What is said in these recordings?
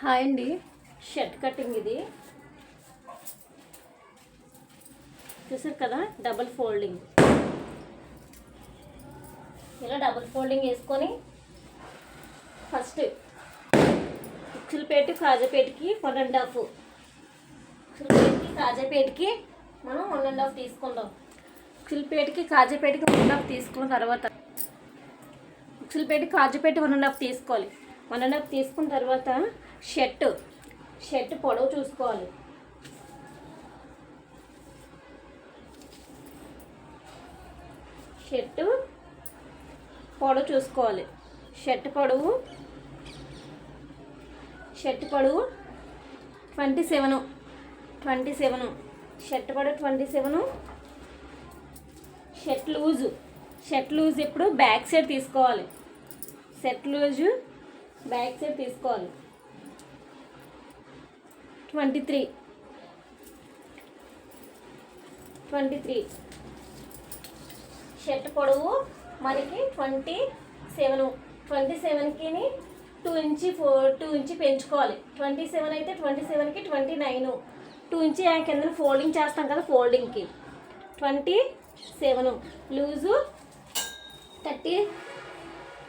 Hi అండి. Shirt cutting ఇది. చూసారు కదా డబుల్ ఫోల్డింగ్. ఇలా డబుల్ ఫోల్డింగ్ వేసుకొని ఫస్ట్ ఉచ్చులపేట కాజాపేటకి వన్ అండ్ హాఫ్. ఉచ్చులపేటకి కాజాపేటకి మనం వన్ అండ్ హాఫ్ తీసుకుందాం. ఉచ్చులపేటకి కాజాపేటకి వన్ అండ్ హాఫ్ తీసుకున్న తర్వాత ఉచ్చులపేట కాజుపేట వన్ అండ్ హాఫ్ తీసుకోవాలి. వన్ అండ్ హాఫ్ తీసుకున్న తర్వాత షర్ట్. షర్ట్ పొడవు చూసుకోవాలి. షర్ట్ పొడవు చూసుకోవాలి. షర్ట్ పొడవు. షర్ట్ పొడవు twenty seven. Twenty seven. Shirt పొడవు twenty seven. Shirt loose. Shirt loose ఇప్పుడు బ్యాక్ సైడ్ తీసుకోవాలి. షర్ట్ లూజు బ్యాక్ సైడ్ తీసుకోవాలి. Twenty three twenty three shirt పొడవు మనకి ట్వంటీ సెవెన్ ట్వంటీ సెవెన్కి two inch four two inch పెంచుకోవాలి. Twenty seven అయితే twenty సెవెన్కి ట్వంటీ నైన్ టూ ఇంచి కింద ఫోల్డింగ్ చేస్తాం కదా ఫోల్డింగ్కి. Twenty seven loose thirty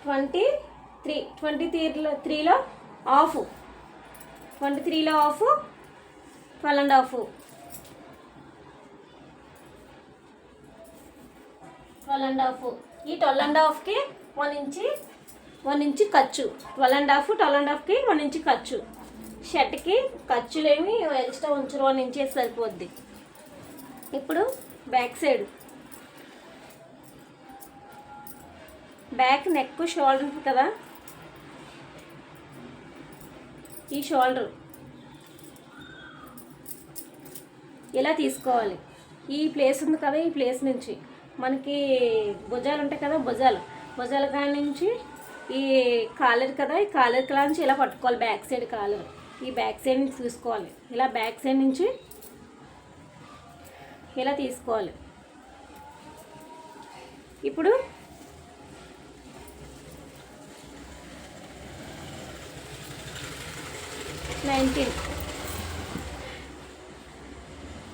twenty three twenty త్రీలో త్రీలో ఆఫ్. ట్వంటీ త్రీలో half twelve and half twelve and half ఈ ట్వెల్వ్ అండ్ హాఫ్కి వన్ ఇంచి వన్ ఇంచి ఖర్చు. Twelve and half twelve and హాఫ్కి one inch ఖర్చు. షర్ట్కి ఖర్చులేమి ఎక్స్ట్రా ఉంచరు వన్ ఇంచ్ సరిపోద్ది. ఇప్పుడు back side back neck shoulder కదా? ఈ షోల్డర్. ఇలా తీసుకోవాలి. ఈ ప్లేస్ ఉంది కదా ఈ ప్లేస్ నుంచి. మనకి భుజాలు ఉంటాయి కదా భుజాలు. భుజాల కాడ నుంచి ఈ కాలర్ కదా ఈ కాలర్ కాడ నుంచి ఇలా పట్టుకోవాలి బ్యాక్ సైడ్ కాలర్. ఈ బ్యాక్ సైడ్ నుంచి తీసుకోవాలి. ఇలా బ్యాక్ సైడ్ నుంచి ఇలా తీసుకోవాలి. ఇప్పుడు నైన్టీన్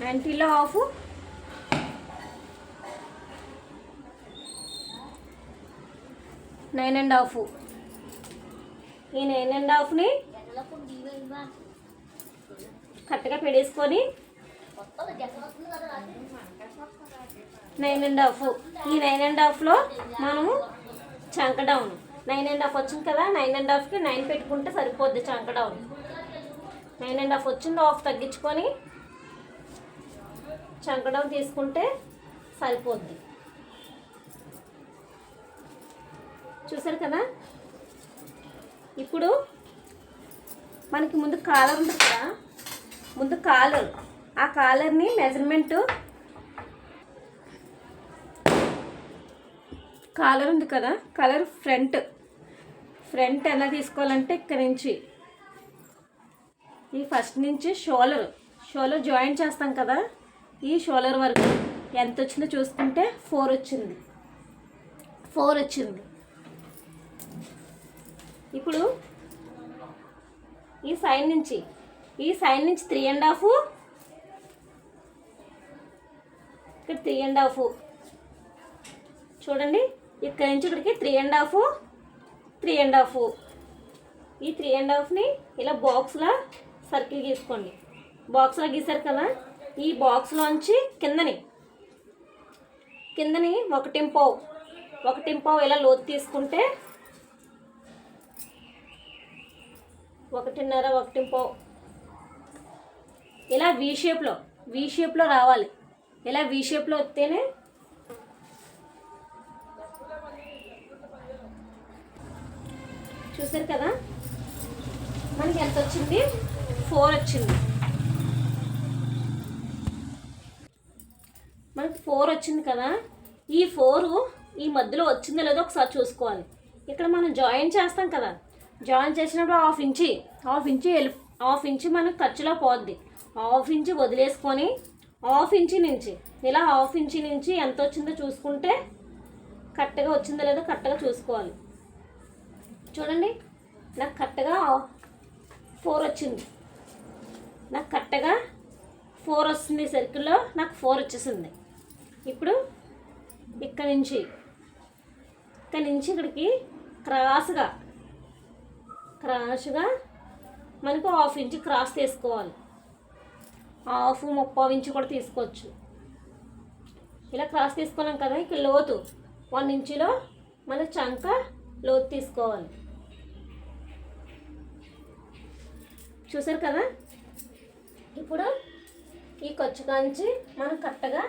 నైన్టీన్లో హాఫ్ నైన్ అండ్ హాఫ్ ఈ నైన్ అండ్ హాఫ్ని కరెక్ట్గా పెడేసుకొని నైన్ అండ్ హాఫ్ ఈ నైన్ అండ్ హాఫ్లో మనము చంక డౌన్ నైన్ అండ్ హాఫ్ వచ్చింది కదా నైన్ అండ్ హాఫ్కి నైన్ పెట్టుకుంటే సరిపోద్ది చంక డౌన్ నైన్ అండ్ హాఫ్ వచ్చింది హాఫ్ తగ్గించుకొని చంకడం తీసుకుంటే సరిపోద్ది. చూసారు కదా? ఇప్పుడు మనకి ముందు కాలర్ ఉంది కదా? ముందు కాలర్ ఆ కాలర్ని మెజర్మెంటు కాలర్ ఉంది కదా? కలర్ ఫ్రంట్ ఫ్రంట్ ఎలా తీసుకోవాలంటే ఇక్కడ నుంచి ఈ ఫస్ట్ నుంచి షోలర్ షోలర్ జాయిన్ చేస్తాం కదా? ఈ షోలర్ వరకు ఎంత వచ్చిందో చూసుకుంటే ఫోర్ వచ్చింది. ఫోర్ వచ్చింది. ఇప్పుడు ఈ సైడ్ నుంచి ఈ సైడ్ నుంచి త్రీ అండ్ హాఫ్ ఇక్కడ త్రీ అండ్ హాఫ్ చూడండి ఇక్కడ నుంచి ఇక్కడికి three and half three and half ఈ త్రీ అండ్ హాఫ్ని ఇలా బాక్స్లా సర్కిల్ గీసుకోండి. బాక్స్లో గీసారు కదా? ఈ బాక్స్లోంచి కిందని. కిందని ఒకటింపావు ఒకటింపావు ఇలా లోతు తీసుకుంటే? ఒకటిన్నర ఒకటింపావు ఇలా వీ షేప్లో వీ షేప్లో రావాలి. ఇలా వీ షేప్లో వస్తేనే చూసారు కదా? మనకి ఎంత వచ్చింది? ఫోర్ వచ్చింది. మనకు ఫోర్ వచ్చింది కదా? ఈ ఫోరు ఈ మధ్యలో వచ్చిందో లేదో ఒకసారి చూసుకోవాలి. ఇక్కడ మనం జాయిన్ చేస్తాం కదా. జాయిన్ చేసినప్పుడు హాఫ్ ఇంచి హాఫ్ ఇంచి వెళ్ళి హాఫ్ ఇంచి మనకు ఖర్చులో పోద్ది. హాఫ్ ఇంచి వదిలేసుకొని హాఫ్ ఇంచి నుంచి ఇలా హాఫ్ ఇంచి నుంచి ఎంత వచ్చిందో చూసుకుంటే కరెక్ట్గా వచ్చిందో లేదో కరెక్ట్గా చూసుకోవాలి. చూడండి నాకు కరెక్ట్గా ఫోర్ వచ్చింది. నాకు కరెక్ట్గా ఫోర్ వస్తుంది సర్కిల్లో నాకు ఫోర్ వచ్చేసింది. ఇప్పుడు ఇక్కడ నుంచి ఇక్కడ నుంచి ఇక్కడికి క్రాస్గా క్రాస్గా మనకు హాఫ్ ఇంచ్ క్రాస్ తీసుకోవాలి. హాఫ్ ముప్పై ఇంచ్ కూడా తీసుకోవచ్చు. ఇలా క్రాస్ తీసుకున్నాం కదా ఇక లోతు. వన్ ఇంచులో మన చంక లోతు తీసుకోవాలి. చూసారు కదా? ఇప్పుడు ఈ ఖర్చు కాంచి మనం కరెక్ట్గా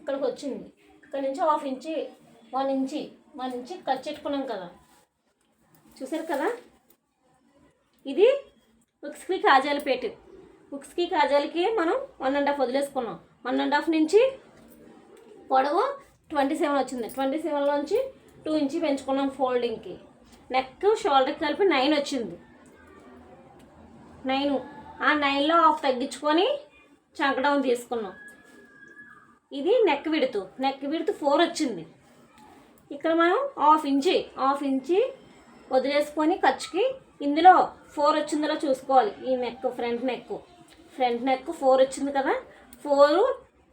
ఇక్కడికి వచ్చింది. ఇక్కడ నుంచి half inch one inch one inch cut పెట్టుకున్నాం కదా. చూసారు కదా? ఇది ఉక్స్కి కాజాల పేటు. ఉక్స్కి కాజాలకి మనం వన్ అండ్ హాఫ్ వదిలేసుకున్నాం. వన్ అండ్ హాఫ్ నుంచి పొడవు ట్వంటీ సెవెన్ వచ్చింది. ట్వంటీ సెవెన్లోంచి టూ ఇంచి పెంచుకున్నాం ఫోల్డింగ్కి నెక్ షోల్డర్కి కలిపి నైన్ వచ్చింది. నైన్. ఆ నైన్లో హాఫ్ తగ్గించుకొని చంక డౌన్ తీసుకున్నాం. ఇది neck width. Neck width four వచ్చింది. ఇక్కడ మనం హాఫ్ ఇంచి హాఫ్ ఇంచి వదిలేసుకొని ఖర్చుకి ఇందులో ఫోర్ వచ్చిందిలో చూసుకోవాలి. ఈ neck front neck. Front neck four వచ్చింది కదా ఫోర్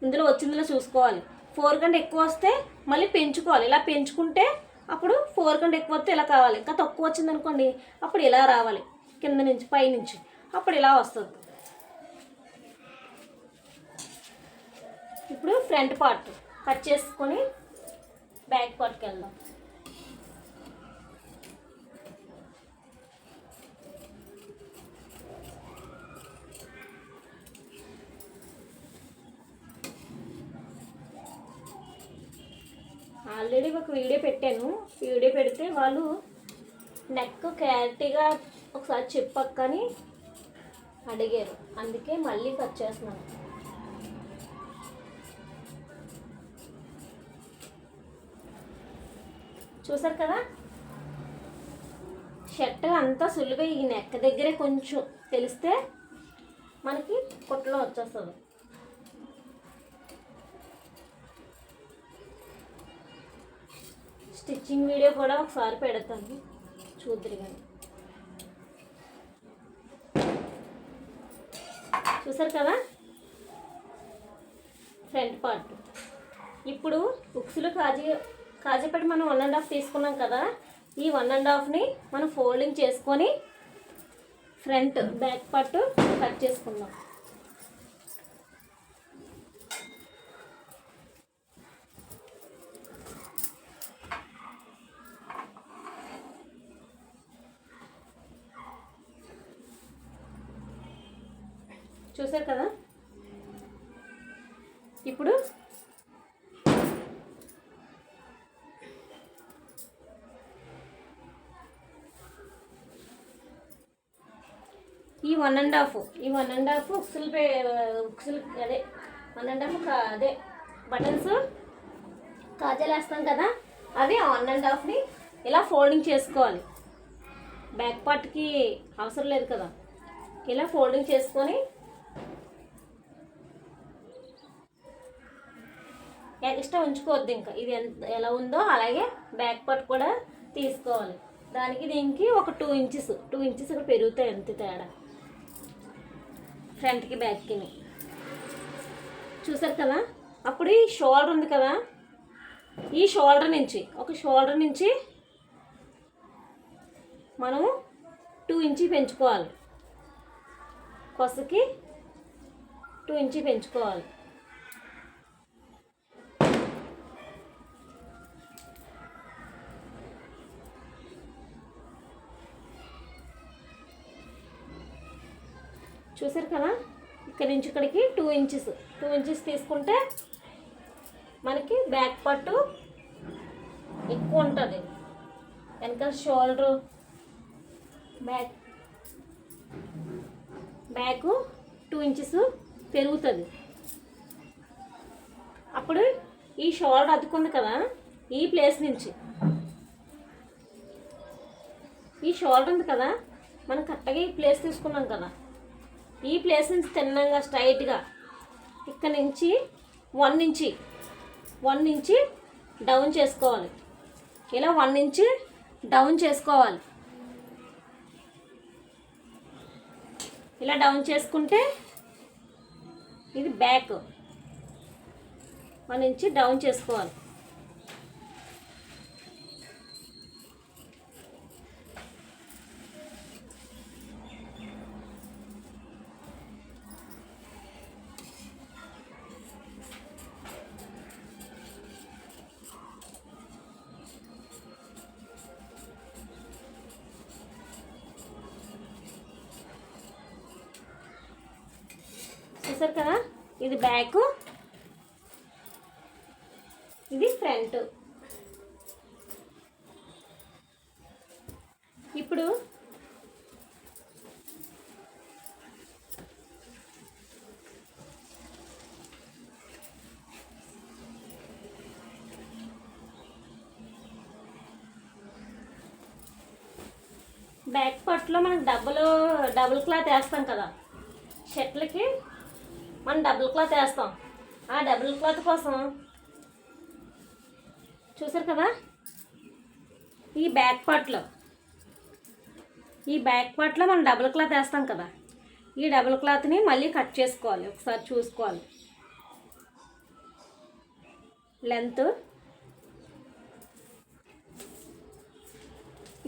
ఇందులో వచ్చిందిలో చూసుకోవాలి. ఫోర్ కంటే ఎక్కువ వస్తే మళ్ళీ పెంచుకోవాలి. ఇలా పెంచుకుంటే అప్పుడు ఫోర్ కంటే ఎక్కువ వస్తే ఇలా కావాలి. ఇంకా తక్కువ వచ్చింది అనుకోండి అప్పుడు ఇలా రావాలి. కింద నుంచి పై నుంచి. అప్పుడు ఇలా వస్తుంది. ఇప్పుడు ఫ్రంట్ పార్ట్ కట్ చేసుకొని బ్యాక్ పార్ట్కి వెళ్దాం. ఆల్రెడీ ఒక వీడియో పెట్టాను. వీడియో పెడితే వాళ్ళు నెక్ క్లారిటీగా ఒకసారి చెప్పక్కని అడిగారు. అందుకే మళ్ళీ కట్ చేస్తున్నాను. చూసారు కదా? షర్ట్ అంతా సులువుగా ఈ నెక్ దగ్గరే కొంచెం తెలిస్తే మనకి కుట్లో వచ్చేస్తుంది. స్టిచ్చింగ్ వీడియో కూడా ఒకసారి పెడతాను. చూద్దరు కానీ చూసారు కదా? ఫ్రంట్ పార్ట్ ఇప్పుడు బుక్స్లో కాజీ కాజీపెట్టి మనం వన్ అండ్ హాఫ్ తీసుకున్నాం కదా? ఈ వన్ అండ్ హాఫ్ని మనం ఫోల్డింగ్ చేసుకొని ఫ్రంట్ బ్యాక్ పార్ట్ కట్ చేసుకుందాం. చూసారు కదా? ఇప్పుడు ఈ వన్ అండ్ హాఫ్ ఈ వన్ అండ్ హాఫ్ ఉక్సులు పే ఉక్సులు అదే వన్ అండ్ హాఫ్ కా- అదే బటన్స్ కాజలేస్తాం కదా? అవి వన్ అండ్ హాఫ్ని ఇలా ఫోల్డింగ్ చేసుకోవాలి. బ్యాక్ పార్ట్కి అవసరం లేదు కదా? ఇలా ఫోల్డింగ్ చేసుకొని ఎక్స్ట్రా ఉంచుకోవద్దు ఇంకా. ఇది ఎంత ఎలా ఉందో అలాగే బ్యాక్ పార్ట్ కూడా తీసుకోవాలి. దానికి దీనికి ఒక టూ ఇంచెస్ టూ ఇంచెస్ ఇక్కడ పెరుగుతాయి ఎంత తేడా. ఫ్రంట్కి బ్యాక్కి చూసారు కదా? అప్పుడు ఈ షోల్డర్ ఉంది కదా? ఈ షోల్డర్ నుంచి ఒక షోల్డర్ నుంచి మనము టూ ఇంచి పెంచుకోవాలి. కొసకి టూ ఇంచి పెంచుకోవాలి. చూసారు కదా? ఇక్కడ నుంచి ఇక్కడికి టూ ఇంచెస్ టూ ఇంచెస్ తీసుకుంటే మనకి బ్యాక్ పట్టు ఎక్కువ ఉంటుంది. వెనక shoulder back back two inches పెరుగుతుంది. అప్పుడు ఈ షోల్డర్ అతుకుంది కదా ఈ ప్లేస్ నుంచి. ఈ షోల్డర్ ఉంది కదా మనం కరెక్ట్గా ఈ ప్లేస్ తీసుకున్నాం కదా. ఈ ప్లేస్ నుంచి తిన్నాగా స్ట్రైట్గా. ఇక్కడ నుంచి one inch one inch down చేసుకోవాలి. ఇలా వన్ ఇంచి డౌన్ చేసుకోవాలి. ఇలా డౌన్ చేసుకుంటే ఇది బ్యాక్. మన నుంచి డౌన్ చేసుకోవాలి. ఫ్రంట్ ఇప్పుడు బ్యాక్ పార్ట్లో మనం డబుల్ డబుల్ క్లాత్ వేస్తాం కదా. షర్ట్లకి మనం డబుల్ క్లాత్ వేస్తాం. ఆ డబుల్ క్లాత్ కోసం చూసారు కదా? ఈ బ్యాక్ పార్ట్లో ఈ బ్యాక్ పార్ట్లో మనం డబుల్ క్లాత్ వేస్తాం కదా? ఈ డబుల్ క్లాత్ని మళ్ళీ కట్ చేసుకోవాలి. ఒకసారి చూసుకోవాలి. లెంత్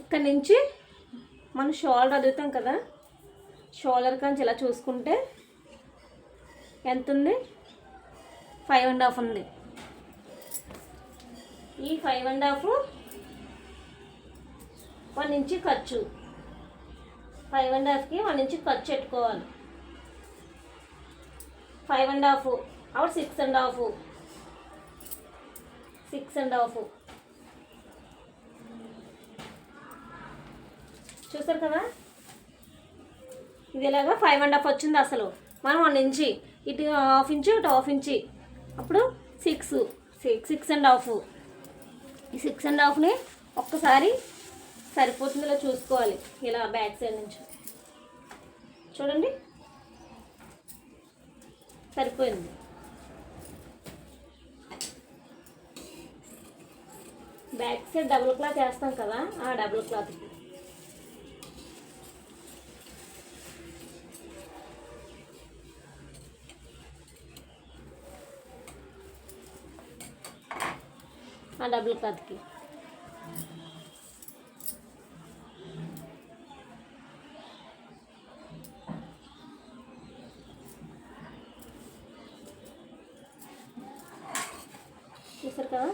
ఇక్కడ నుంచి మనం షోల్డర్ అదుగుతాం కదా? షోల్డర్ కాంచి ఇలా చూసుకుంటే ఎంత ఉంది? ఫైవ్ అండ్ హాఫ్ ఉంది. ఈ five and half one inch ఖర్చు. ఫైవ్ అండ్ హాఫ్కి వన్ ఇంచ్ ఖర్చు పెట్టుకోవాలి. Five and half out six and half six and half చూసారు కదా? ఇది ఇలాగా ఫైవ్ అండ్ హాఫ్ వచ్చింది అసలు. మనం వన్ ఇంచి ఇటు హాఫ్ ఇంచు ఇటు హాఫ్ ఇంచి అప్పుడు six six six and half ఈ సిక్స్ అండ్ హాఫ్ని ఒక్కసారి సరిపోతుంది ఇలా చూసుకోవాలి. ఇలా బ్యాక్ సైడ్ నుంచి. చూడండి. సరిపోయింది. బ్యాక్ సైడ్ డబుల్ క్లాత్ వేస్తాం కదా ఆ డబుల్ క్లాత్కి ఆ డబుల్ క్లాత్కి చూసారు కదా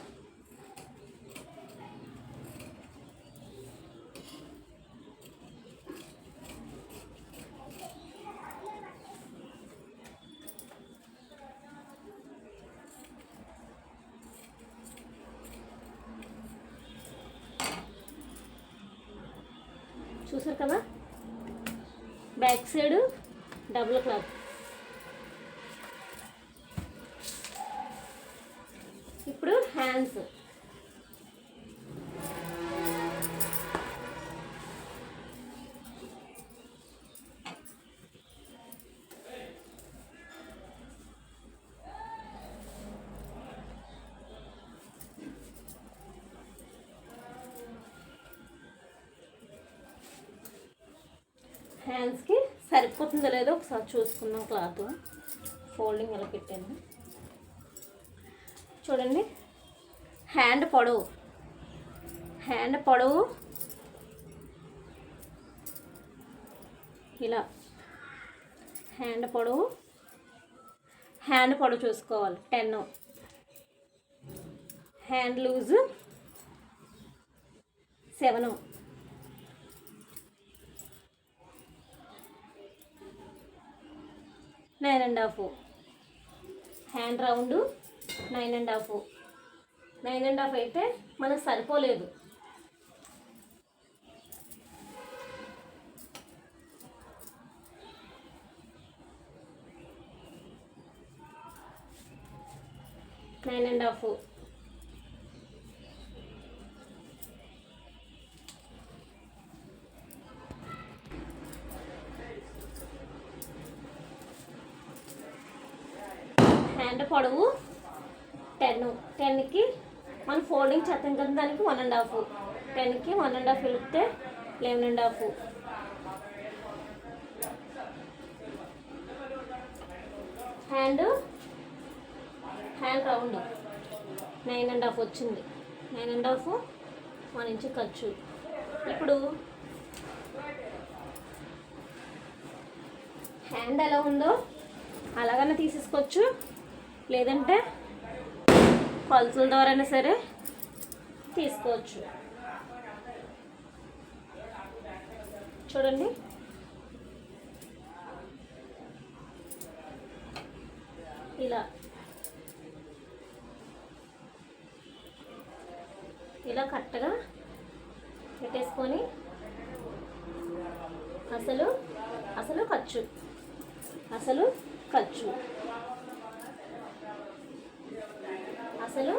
చూసారు కదా? బ్యాక్ సైడ్ డబుల్ క్లాత్ హ్యాండ్స్కి సరిపోతుందో లేదో ఒకసారి చూసుకుందాం క్లాత్. ఫోల్డింగ్ ఎలా పెట్టాను. చూడండి. హ్యాండ్ పొడవు. హ్యాండ్ పొడవు. ఇలా. హ్యాండ్ పొడవు. హ్యాండ్ పొడవు చూసుకోవాలి. Ten hand loose seven nine and half hand round nine and half nine and half అయితే మనకు సరిపోలేదు. నైన్ అండ్ హాఫ్ హ్యాండ్ పొడవు టెన్ టెన్కి మన ఫోల్డింగ్ చెత్తం కదా దానికి? వన్ అండ్ హాఫ్ టెన్కి వన్ అండ్ హాఫ్ వెళితే eleven and half hand hand round nine and half వచ్చింది. Nine and half one inch ఖర్చు. ఇప్పుడు హ్యాండ్ ఎలా ఉందో అలాగనే తీసేసుకోవచ్చు. లేదంటే కొలసల ద్వారా అయినా సరే తీసుకోవచ్చు. చూడండి. ఇలా. ఇలా కరెక్ట్గా పెట్టేసుకొని అసలు అసలు ఖర్చు. అసలు ఖర్చు. అసలు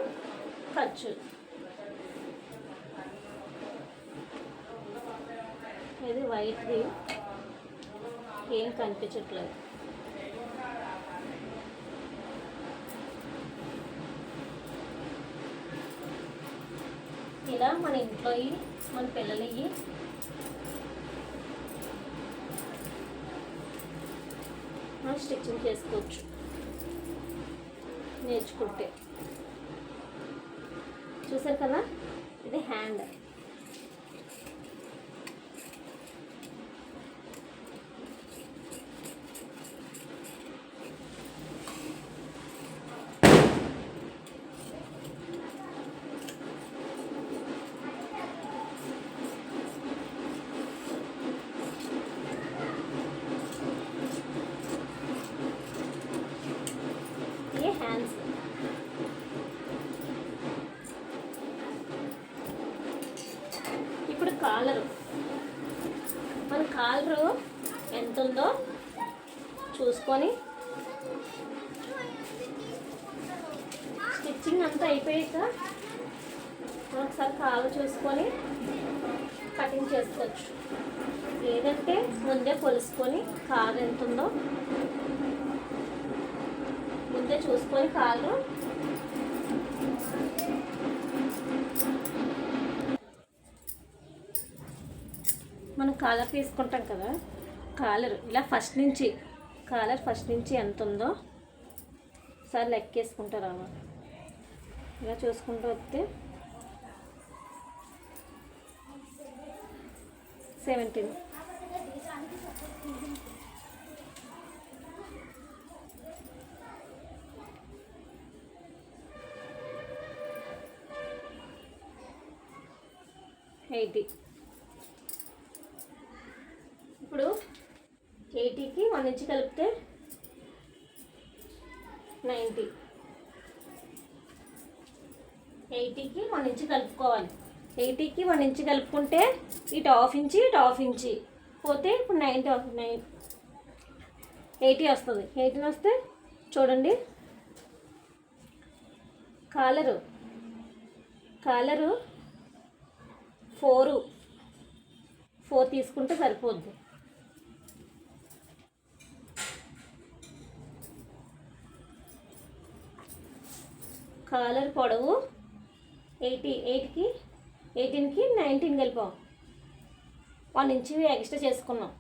ఖర్చు. ఇది వైట్ది ఏం కనిపించట్లేదు. ఇలా మన ఇంట్లో మన పిల్లలవి మనం స్టిచ్చింగ్ చేసుకోవచ్చు. నేర్చుకుంటే. చూసారు కదా? ఇది హ్యాండ్ ये హ్యాండ్స్ ఇప్పుడు కాలరు మన కాలరు ఎంత ఉందో చూసుకొని స్టిచ్చింగ్ అంతా అయిపోయాక ఒకసారి కాలు చూసుకొని కటింగ్ చేసుకోవచ్చు. లేదంటే ముందే కొలుసుకొని కాలు ఎంత ఉందో ముందే చూసుకొని కాలు మనం కాలర్ తీసుకుంటాం కదా కాలర్. ఇలా ఫస్ట్ నుంచి కాలర్ ఫస్ట్ నుంచి ఎంత ఉందో సార్ లెక్కేసుకుంటారా ఇలా చూసుకుంటూ వస్తే సెవెంటీన్. ఎయిటీ ఇప్పుడు ఎయిటీకి వన్ ఇంచ్ కలిపితే నైంటీ. ఎయిటీకి వన్ ఇంచ్ కలుపుకోవాలి. ఎయిటీకి వన్ ఇంచ్ కలుపుకుంటే ఇటు హాఫ్ ఇంచి ఇటు హాఫ్ ఇంచి. పోతే ఇప్పుడు నైంటీ నైన్ ఎయిటీ వస్తుంది. ఎయిటీన్ వస్తే చూడండి. కాలరు. Collar four. ఫోర్ తీసుకుంటే సరిపోద్ది. కాలర్ పొడవు ఎయిటీ ఎయిట్కి ఎయిటీన్కి నైన్టీన్ కలిపాం. వన్ ఇంచ్ ఎక్స్ట్రా చేసుకున్నాం.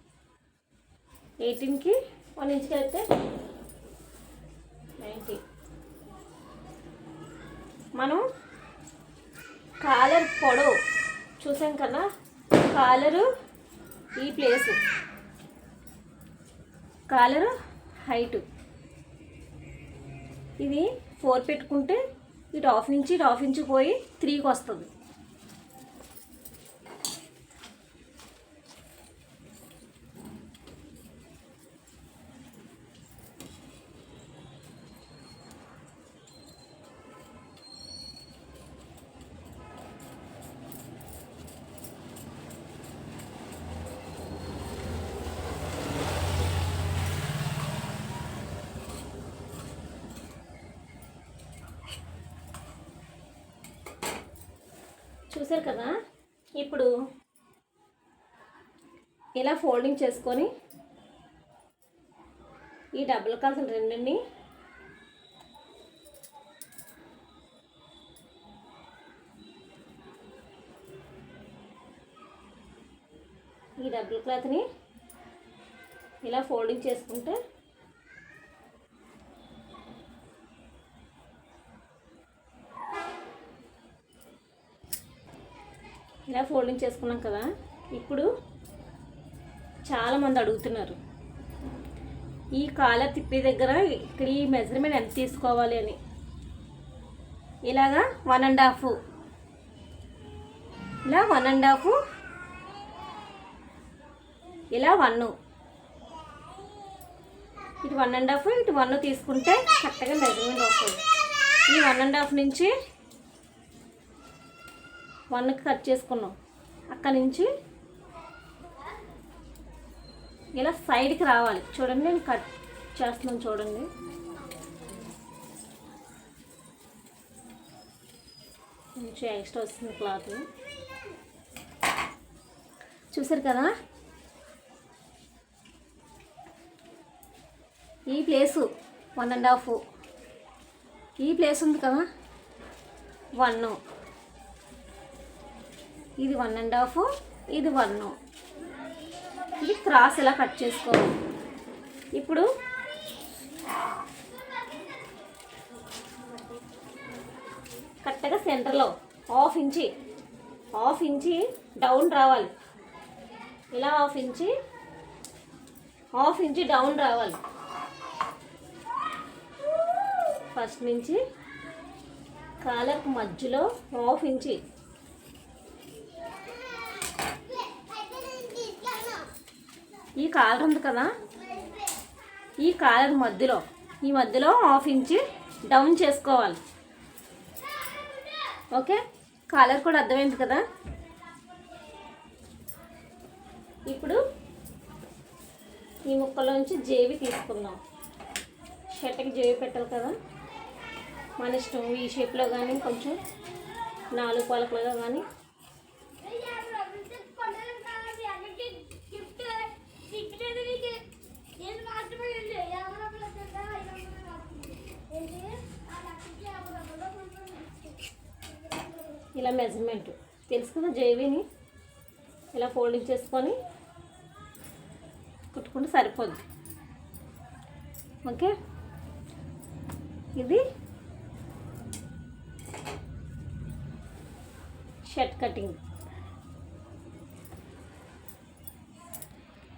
ఎయిటీన్కి వన్ ఇంచ్ కలిపితే నైన్టీన్ మనం కాలర్ పొడవు చూసాం కదా కాలరు ఈ ప్లేసు. Collar height. ఇది ఫోర్ పెట్టుకుంటే ఇటు హాఫ్ నుంచి ఇటు హాఫ్ ఇంచు పోయి త్రీకి వస్తుంది చూసారు కదా? ఇప్పుడు ఇలా ఫోల్డింగ్ చేసుకొని ఈ డబుల్ కాల్సిన రెండుని ఈ డబుల్ క్లాత్ని ఇలా ఫోల్డింగ్ చేసుకుంటే ఇలా ఫోల్డింగ్ చేసుకున్నాం కదా ఇప్పుడు చాలామంది అడుగుతున్నారు. ఈ కాలర్ తిప్పి దగ్గర ఇక్కడ ఈ మెజర్మెంట్ ఎంత తీసుకోవాలి అని. ఇలాగా వన్ అండ్ హాఫ్ ఇలా వన్ అండ్ హాఫ్ ఇలా వన్ ఇటు వన్ అండ్ హాఫ్ ఇటు వన్ తీసుకుంటే కరెక్ట్గా మెజర్మెంట్ వస్తుంది. ఈ వన్ అండ్ హాఫ్ నుంచి వన్కి కట్ చేసుకున్నాం. అక్కడి నుంచి ఇలా సైడ్కి రావాలి. చూడండి నేను కట్ చేస్తున్నాను చూడండి. కొంచెం ఎక్స్ట్రా వస్తుంది క్లాత్. చూసారు కదా? ఈ ప్లేసు వన్ అండ్ హాఫ్. ఈ ప్లేస్ ఉంది కదా? వన్. ఇది వన్ అండ్ హాఫ్ ఇది వన్ ఇది క్రాస్ ఇలా కట్ చేసుకోవాలి? ఇప్పుడు కరెక్ట్గా సెంటర్లో half inch half inch down రావాలి. ఇలా half inch half inch down రావాలి. ఫస్ట్ నుంచి కాలకు మధ్యలో హాఫ్ ఇంచి ఈ కాలర్ ఉంది కదా? ఈ కాలర్ మధ్యలో ఈ మధ్యలో హాఫ్ ఇంచి డౌన్ చేసుకోవాలి. ఓకే? కాలర్ కూడా అర్థమైంది కదా? ఇప్పుడు ఈ ముక్కలోంచి జేబి తీసుకుందాం. షర్ట్కి జేబి పెట్టాలి కదా? మన ఇష్టం ఈ షేప్లో కానీ కొంచెం నాలుగు పలకలుగా కానీ ఇలా మెజర్మెంట్ తెలుసు కదా జేబీని ఇలా ఫోల్డింగ్ చేసుకొని కుట్టుకుంటే సరిపోద్ది. ఓకే ఇది షర్ట్ కటింగ్